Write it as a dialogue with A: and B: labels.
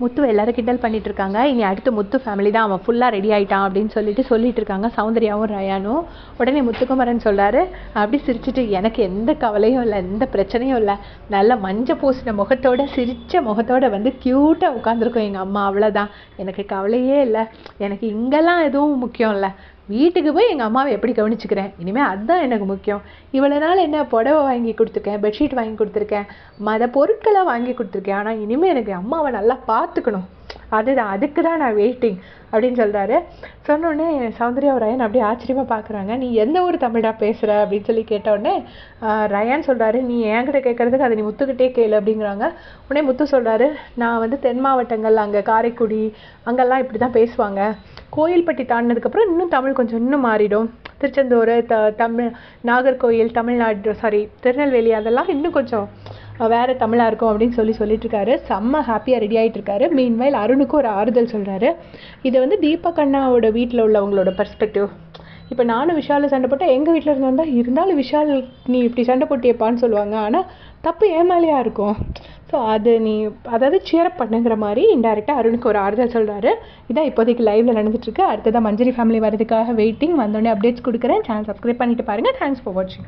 A: முத்து எல்லாரும் கிண்டல் பண்ணிட்டு இருக்காங்க இனி அடுத்து முத்து ஃபேமிலி தான். அவன் ஃபுல்லாக ரெடி ஆயிட்டான் அப்படின்னு சொல்லிட்டு சொல்லிட்டு இருக்காங்க சௌந்தர்யாவும் ரயானும். உடனே முத்துக்குமரன் சொல்கிறாரு அப்படி சிரிச்சிட்டு எனக்கு எந்த கவலையும் இல்லை எந்த பிரச்சனையும் இல்லை. நல்ல மஞ்சள் பூசின முகத்தோட சிரித்த முகத்தோட வந்து க்யூட்டாக உட்காந்துருக்கோம் எங்கள் அம்மா. அவ்வளோதான் எனக்கு கவலையே இல்லை. எனக்கு இங்கெல்லாம் எதுவும் முக்கியம் இல்லை. வீட்டுக்கு போய் எங்கள் அம்மாவை எப்படி கவனிச்சுக்கிறேன்? இனிமேல் அதுதான் எனக்கு முக்கியம். இவ்வளோ நாள் என்ன புடவை வாங்கி கொடுத்துருக்கேன் பெட்ஷீட் வாங்கி கொடுத்துருக்கேன் மத பொருட்களை வாங்கி கொடுத்துருக்கேன். ஆனால் இனிமேல் எனக்கு அம்மாவை நல்லா பார்த்துக்கணும். அதுதான் அதுக்கு தான் நான் வெயிட்டிங் அப்படின்னு சொல்கிறாரு சொன்னோடனே சௌந்தர்யா ரயன் அப்படியே ஆச்சரியமாக பார்க்குறாங்க நீ எந்த ஊர் தமிழாக பேசுகிற அப்படின்னு சொல்லி கேட்டவுடனே ரயான் சொல்கிறாரு நீ என்கிட்ட கேட்குறதுக்கு அதை நீ முத்துக்கிட்டே கேளு அப்படிங்கிறாங்க. உடனே முத்து சொல்கிறாரு நான் வந்து தென் மாவட்டங்கள் அங்கே காரைக்குடி அங்கெல்லாம் இப்படி தான் பேசுவாங்க. கோயில்பட்டி தாண்டினதுக்கப்புறம் இன்னும் தமிழ் கொஞ்சம் இன்னும் மாறிடும். திருச்செந்தூர் த தமிழ் நாகர்கோயில் தமிழ்நாடு சாரி திருநெல்வேலி அதெல்லாம் இன்னும் கொஞ்சம் வேற தமிழாக இருக்கும் அப்படின்னு சொல்லி சொல்லிட்டுருக்காரு. செம்ம ஹாப்பியாக ரெடி ஆகிட்டுருக்காரு மீன்வைல் அருணுக்கு ஒரு ஆறுதல் சொல்கிறாரு இது வந்து தீபக் அண்ணாவோட வீட்டில் உள்ளவங்களோட பர்ஸ்பெக்டிவ் இப்போ நானும் விஷால் சண்டை போட்டால் எங்கள் வீட்டில் இருந்தா இருந்தாலும் விஷால் நீ இப்படி சண்டை போட்டியப்பான்னு சொல்லுவாங்க. ஆனால் தப்பு ஏமாலையாக இருக்கும்? ஸோ அது நீ அதாவது சியரப் பண்ணுங்கிற மாதிரி இன்டெரக்டாக அருணுக்கு ஒரு ஆறுதல் சொல்கிறாரு இதான் இப்போதைக்கு லைவில் நடந்துட்டுருக்கு. அடுத்ததான் மஞ்சரி ஃபேமிலி வரதுக்காக வெயிட்டிங் வந்தோடனே அப்டேட்ஸ் கொடுக்குறேன். சேனல் சப்ஸ்கிரைப் பண்ணிட்டு பாருங்க. தேங்க்ஸ் ஃபார் வாட்சிங்